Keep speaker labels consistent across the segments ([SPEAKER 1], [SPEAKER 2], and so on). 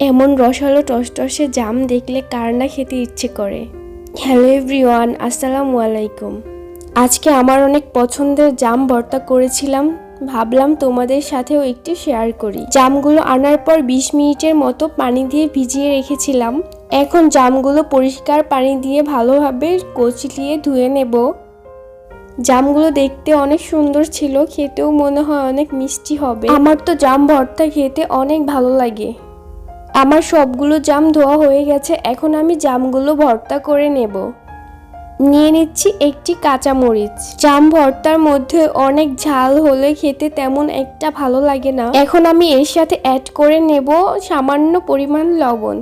[SPEAKER 1] এমন রসালো টসটসে জাম দেখলে কার না খেতে ইচ্ছে করে? হ্যালো এভরিওয়ান, আসসালামু আলাইকুম। আজকে আমার অনেক পছন্দের জাম ভর্তা করেছিলাম। ভাবলাম তোমাদের সাথেও একটু শেয়ার করি। জামগুলো আনার পর ২০ মিনিটের মতো পানি দিয়ে ভিজিয়ে রেখেছিলাম। এখন জামগুলো পরিষ্কার পানি দিয়ে ভালোভাবে কচলিয়ে ধুয়ে নেব। জামগুলো দেখতে অনেক সুন্দর ছিল, খেতেও মনে হয় অনেক মিষ্টি হবে। আমার তো জাম ভর্তা খেতে অনেক ভালো লাগে। আমার সবগুলো জাম ধোয়া হয়ে গেছে, এখন আমি জামগুলো ভর্তা করে নেব। নিয়ে নিচ্ছি একটি কাঁচামরিচ। জাম ভর্তার মধ্যে অনেক ঝাল হলে খেতে তেমন একটা ভালো লাগে না। এখন আমি এর সাথে অ্যাড করে নেব সামান্য পরিমাণ লবণ।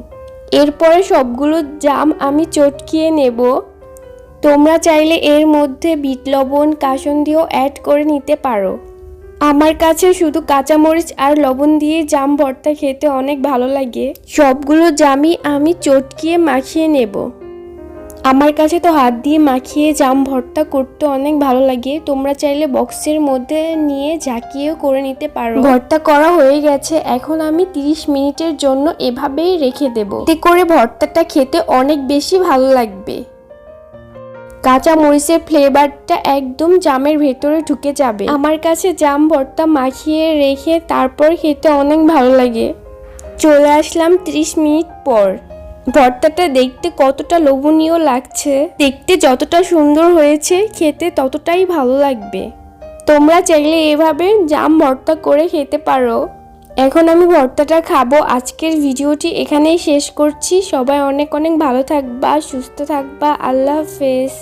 [SPEAKER 1] এরপরে সবগুলো জাম আমি চটকিয়ে নেব। তোমরা চাইলে এর মধ্যে বিট লবণ কাসন্দিও অ্যাড করে নিতে পারো। আমার কাছে শুধু কাঁচামরিচ আর লবণ দিয়ে জাম ভর্তা খেতে অনেক ভালো লাগে। সবগুলো জামই আমি চটকিয়ে মাখিয়ে নেব। আমার কাছে তো হাত দিয়ে মাখিয়ে জাম ভর্তা করতে অনেক ভালো লাগে। তোমরা চাইলে বক্সের মধ্যে নিয়ে ঝাঁকিয়েও করে নিতে পারো। ভর্তা করা হয়ে গেছে। এখন আমি 30 মিনিটের জন্য এভাবেই রেখে দেব। এতে করে ভর্তাটা খেতে অনেক বেশি ভালো লাগবে। কাঁচা মরিচের ফ্লেভারটা একদম জামের ভেতরে ঢুকে যাবে। আমার কাছে জাম ভর্তা মাখিয়ে রেখে তারপর খেতে অনেক ভালো লাগে। চলে আসলাম 30 মিনিট পর। ভর্তাটা দেখতে কতটা লোভনীয় লাগছে। দেখতে যতটা সুন্দর হয়েছে, খেতে ততটাই ভালো লাগবে। তোমরা চাইলে এভাবে জাম ভর্তা করে খেতে পারো। এখন আমি ভর্তাটা খাব। আজকের ভিডিওটি এখানেই শেষ করছি। সবাই অনেক অনেক ভালো থাকবা, সুস্থ থাকবা। আল্লাহ হাফেজ।